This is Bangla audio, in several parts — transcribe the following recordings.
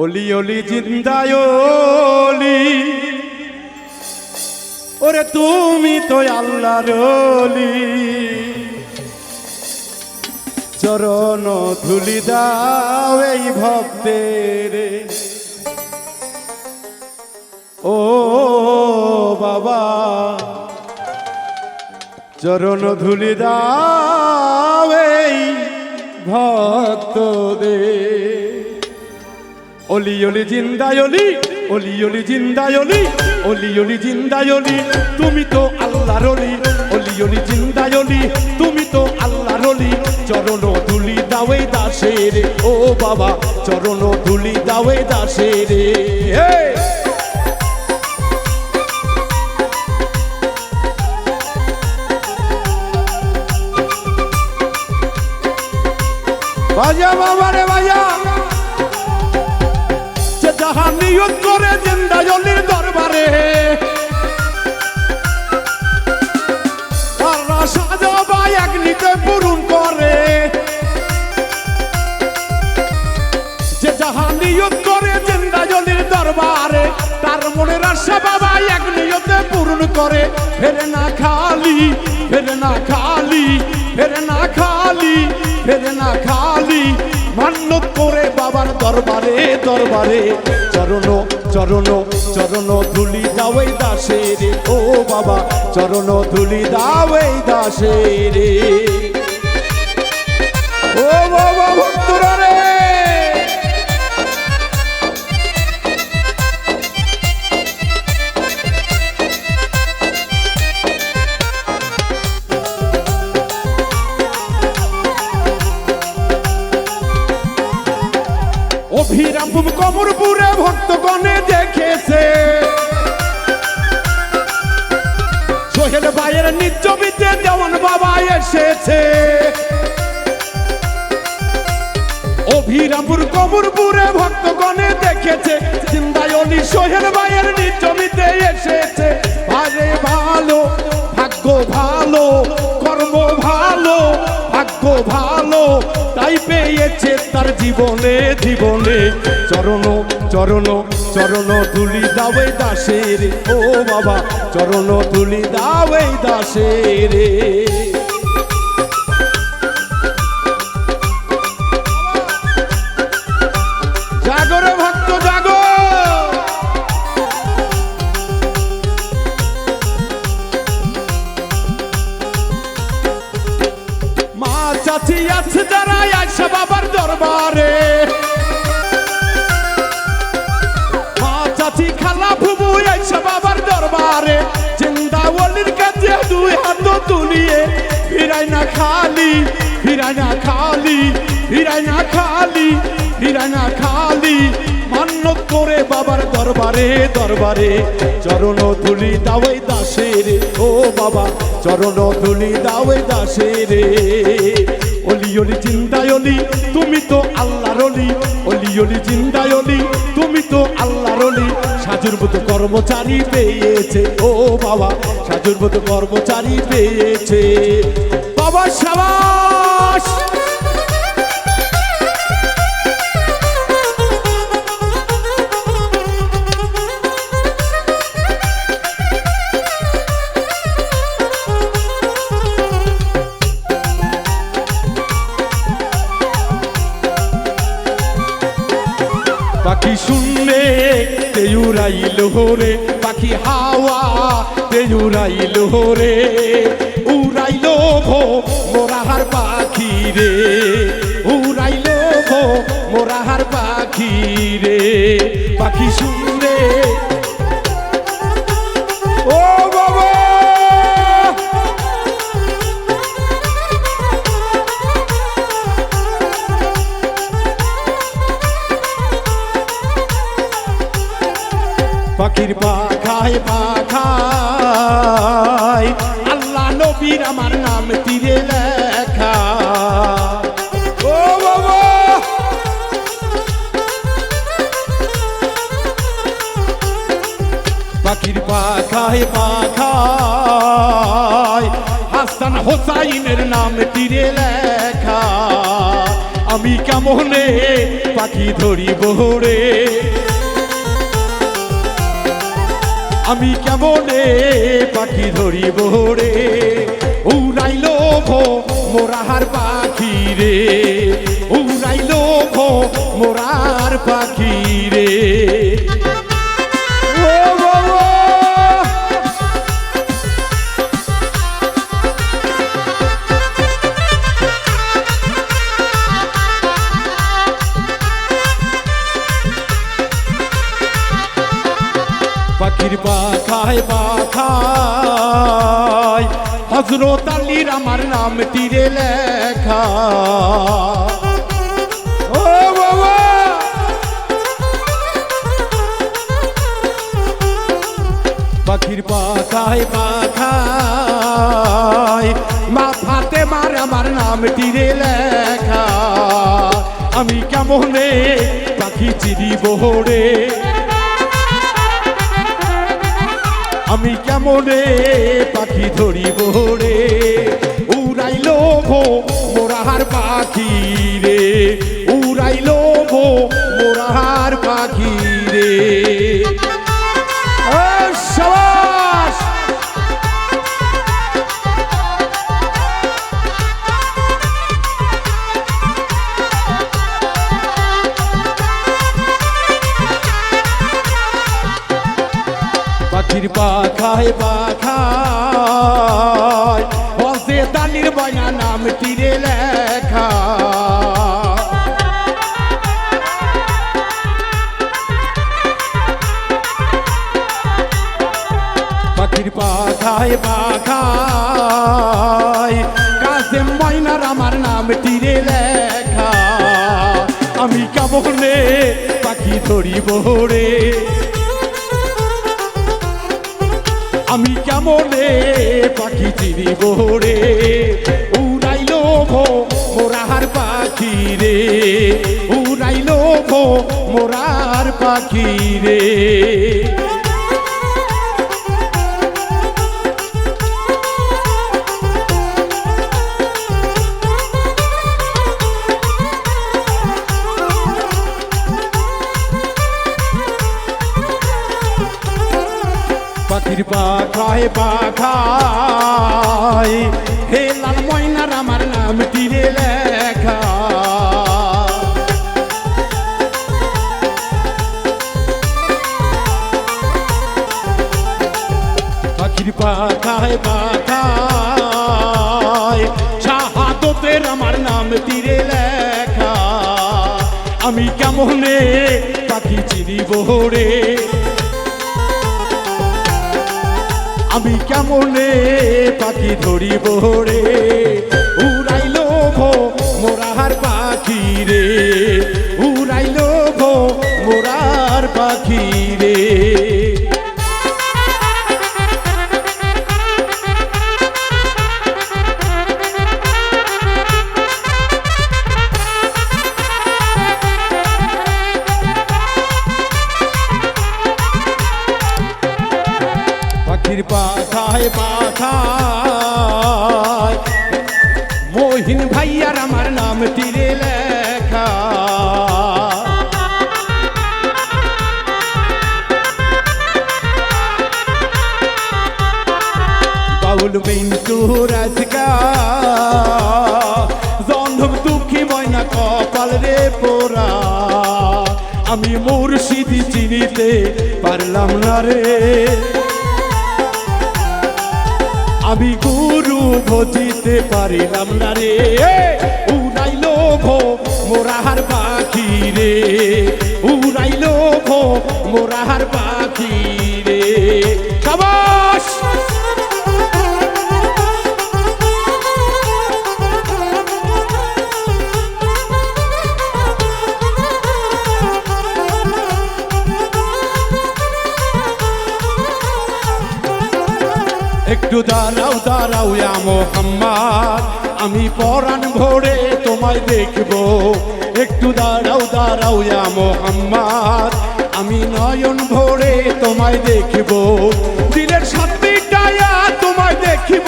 অলি অলি জিন্দায়লি ওরে তুমি তো আল্লাহর রলি চরণ ধুলি দাও এই ভক্তের। ও বাবা, চরণ ধুলি দাও এই ভক্তদের। অলি অলি জিন্দায়লি অলি অলি জিন্দায়লি অলি অলি জিন্দায়লি তুমি তো আল্লাহর অলি অলি অলি জিন্দায়লি তুমি তো আল্লাহর অলি, চরণ ধুলি দাওয়ে দাসের, ও বাবা, চরণ ধুলি দাওয়ে দাসের হে বাজা বাবা রে বাজা! নিয়ত করে জিন্দাজলির দরবারে। তারা সাজাবা এক নিতে করে। যে যাহা নিয়ত করে জিন্দাজলির দরবারে, তার মনের আশা বাবা এক নিয়তে পূরণ করে। ফেরে না খালি, ফেরে না খালি, ফেরে না খালি, ফেরে না খালি। মান্যত করে বাবার দরবারে দরবারে। চরণ চরণ চরণ ধুলি দাওয়াই দাসে রে ও বাবা, চরণ ধুলি দাওয়াই দাসে রে ও বাবা ভক্তরা রে। অভিরাম কমরপুরে ভক্তগণে দেখেছে। সোহেল ভাইয়ের জমিতে দেওয়ান বাবা এসেছে। অভিরামপুর কমরপুরে ভক্তগণে দেখেছে। জিন্দায়নি সোহেল ভাইয়ের ভালো, তাই পেয়েছে তার জীবনে জীবনে। চরণ চরণ চরণ তুলি দাওয়ে দাসের। ও বাবা, চরণ তুলি দাওয়ে দাসের। তুলিয়ে ফিরাই না খালি, ফিরাই না খালি, ফিরাই না খালি, ফিরাই না খালি। মান্যত করে বাবার দরবারে দরবারে, চরণ ধুলি দাওয়াই দাসের। ও বাবা, চরণ ধুলি দাওয়াই দাসের। অলি অলি চিন্তায় অলি, তুমি তো আল্লাহর অলি। অলি অলি, তুমি তো আল্লাহর অলি। সাজুর মতো কর্মচারী পেয়েছে, ও বাবা, সাজুর মতো কর্মচারী পেয়েছে। বাবা সাবাস! তেউরাইল হোরে পাখি হাওয়া তেউরাইল হোরে উড়াইল ভো মোরাহার পাখি রে, উড়াইল ভো মোরাহার পাখি রে। পাখি শুনলে নবীর আমার নাম তীরে লেখা। ও পাখির পাখায় পাখায় হাসান হোসাইনের নাম তীরে লেখা। আমি কেমনে পাখি ধরিব রে আমি কেমনে পাখি ধরিব রে? উড়াইল ভো মোরাহার পাখি রে। উড়াইল ভো মোরার পাখি রে। হজরত আমার নাম তীরে লেখা। পাখির পাখায় পাখায়, মাথাতে মার আমার নাম তীরে লেখা। আমি কেমনে পাখি চিরিব রে আমি কেমনে পাখি ধরিব মোরাহার পাখি পাখি চিনিব রে উড়াইল ভো মোরার পাখি রে উড়াইল ভো মোরার পাখি রে পাখায় পাখায় শাহাদতের আমার নাম তীরে লেখা। আমি কেমনে পাখি চিনিব রে? আমি কেমনে পাখি ধরিব রে? উড়াইল মোরাহার পাখি রে। আমি মুর্শিদি চিনিতে পারলাম না রে। আমি গুরু ভজিতে পারিলাম না রে। উড়াইল ভো মোরাহার পাখি রে। উড়াইল ভো মোরাহার পাখি রে একটু দাঁড়াও দাঁড়াও মোহাম্মদ। আমি পরাণ ভরে তোমায় দেখব। একটু দাঁড়াও দাঁড়াও মোহাম্মদ। আমি নয়ন ভরে তোমায় দেখব। দিনের সাত মিটায়া তোমায় দেখিব।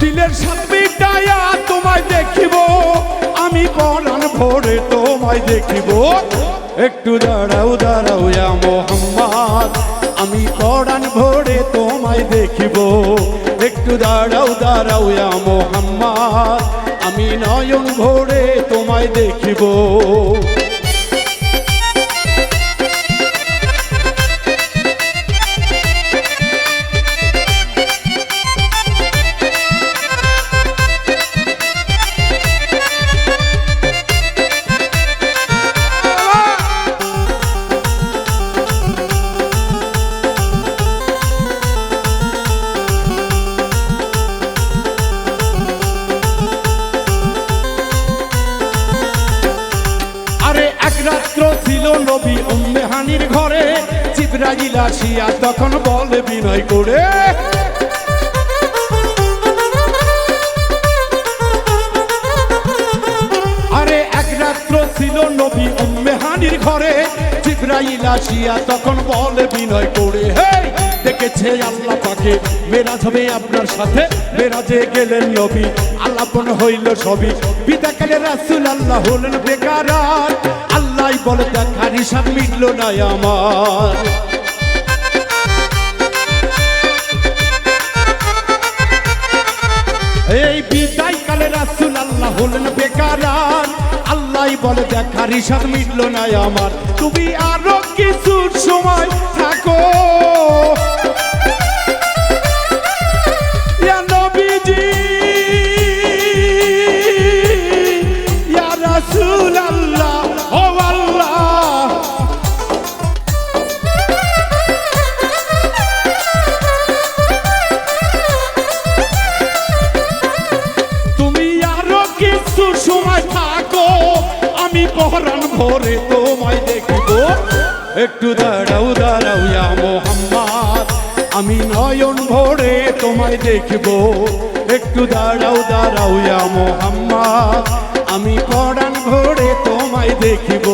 দিলের সাত মিটায়া চাইয়া তোমায় দেখিব। আমি পরাণ ভরে তোমায় দেখিব। একটু দাঁড়াও দাঁড়াও মোহাম্মদ। আমি পড়ান ভোরে তোমায় দেখিব। একটু দাঁড়াও দাঁড়াও মোহাম্মদ। আমি নয়ন ভোরে তোমায় দেখিব। রাত্র ছিল নবী উম্মে হানির ঘরে। জিব্রাইল আসিয়া তখন বলে, বিনয় করে। আরে এক রাত্র ছিল নবী উম্মে হানির ঘরে। জিব্রাইল আসিয়া তখন বলে বিনয় করে হে দেখেছে আল্লাহ পাকে মেরাজ হবে আপনার সাথে। মেরাজে গেলেন নবী আল্লাপন হইল সবই। বিদাকালে রাসূল আল্লাহ হলেন বেকার আল্লাহ বলে, দেখার হিসাব মিটল না আমার। এই বিদায় কালে রাসুল আল্লাহ হলেন বলে দেখার হিসাব মিটলো না আমার। তুমি আরও কিছু সময় থাকো। ভরে তোমায় দেখব। একটু দাঁড়াও দাঁড়াও ইয়া মোহাম্মদ। আমি নয়ন ভরে তোমায় দেখব। একটু দাঁড়াও দাঁড়াও ইয়া মোহাম্মদ। আমি পরাণ ভরে তোমায় দেখিব।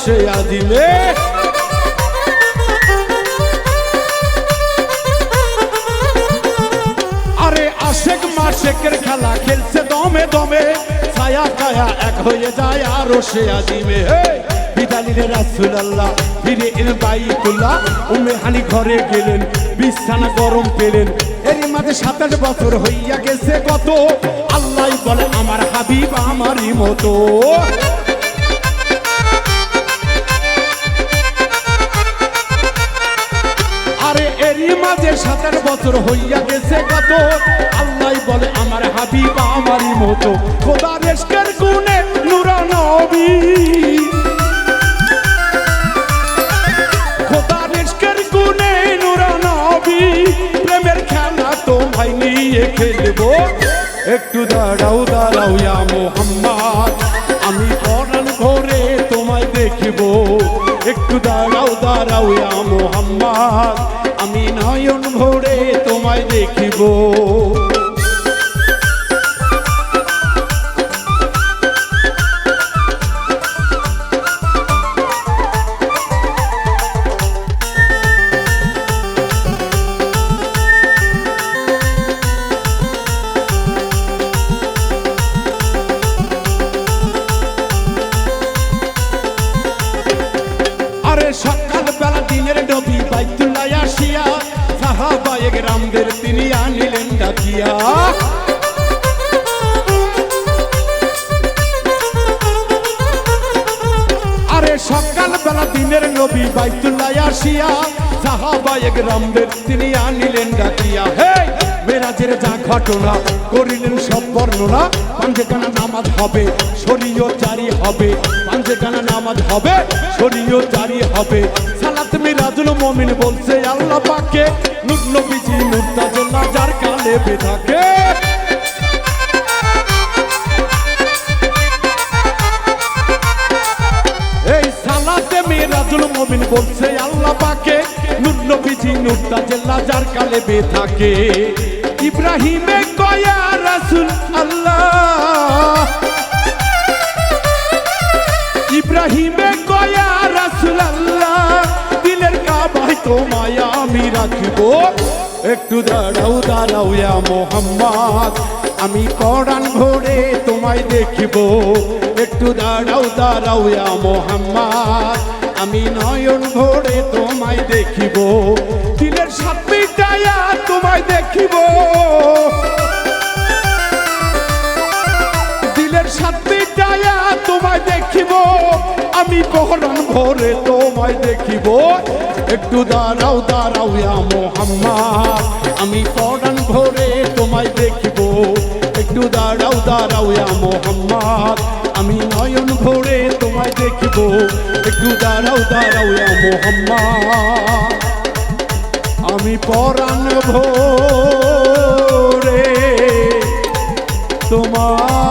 সে দিলে আরে আশেক মাসেকের খেলা খেলছে দমে দমে। ছায়া কায়া এক হয়ে যায় আরও সে আজিমে বিদালিরে রাসুল আল্লাহ ফিরে এলেন বাইতুল্লাহ। উমে হানি ঘরে গেলেন, বিছানা গরম পেলেন। এরই মাঝে সাতাশ বছর হইয়া গেছে কত। আল্লাহ বলে, আমার হাবিব আমারই মতো। সাতাশ বছর হইয়া গেছে কত আল্লাহ বলে, আমার হাবিব আমারই মতো। খোদা রেস্কের খোদা রিস্কের প্রেমের খেলা তো ভাই নিয়ে খেলব। একটু দাঁড়াও দাঁড়াও ইয়া মোহাম্মদ। আমি পরাণ ঘরে তোমায় দেখিব। একটু দাঁড়াও দাঁড়াও ইয়া মোহাম্মদ। আমি নয়ন দেখিব। ডাকিয়া আরে সকাল বেলা দিনের নবী বাইতুল্লাহ আসিয়া সাহাবায়ে গ্রামদের তিনি আনিলেন ডাকিয়া। হে মেরাজের যা ঘটনা করিলেন সব বর্ণনা। পাঞ্জেখানা নামাজ হবে, শরীয় জারি হবে। পাঞ্জেখানা নামাজ হবে, শরীয় জারি হবে। সালাত মিরাজুল মমিন বলছে, আল্লাহ পাকে নুর নবীজি মুর্তাজুল্লাহ যার লেপে থাকে। এই সালাতে মিরাজুল মমিন বলছে, আল্লাহ পাকে নূর নবীজি নূরটা জেলা যার কালে বে থাকে। ইব্রাহিমে কয়া রাসুল আল্লাহ। ইব্রাহিমে কয়া রাসুল আল্লাহ। দিলের কাবায় তোমায় আমি রাখব। একটু দাঁড়াও দাঁড়াও ইয়া মোহাম্মদ। আমি পড়ান ঘোরে তোমায় দেখিব। একটু দাঁড়াও দাঁড়াও ইয়া মোহাম্মদ। আমি নয়ন ঘোরে তোমায় দেখিব। দিলের সাত মিটায়া তোমায় দেখিব। আমি পহরান ভোরে তোমায় দেখিব। একটু দাঁড়াও দাঁড়াও মোহাম্মদ। আমি কখন ভোরে তোমায় দেখিব। একটু দাঁড়াও দাঁড়াও মোহাম্মদ। আমি নয়ন ভোরে তোমায় দেখিব। একটু দাঁড়াও দাঁড়াও মোহাম্মদ। আমি পরাণ ভোরে তোমার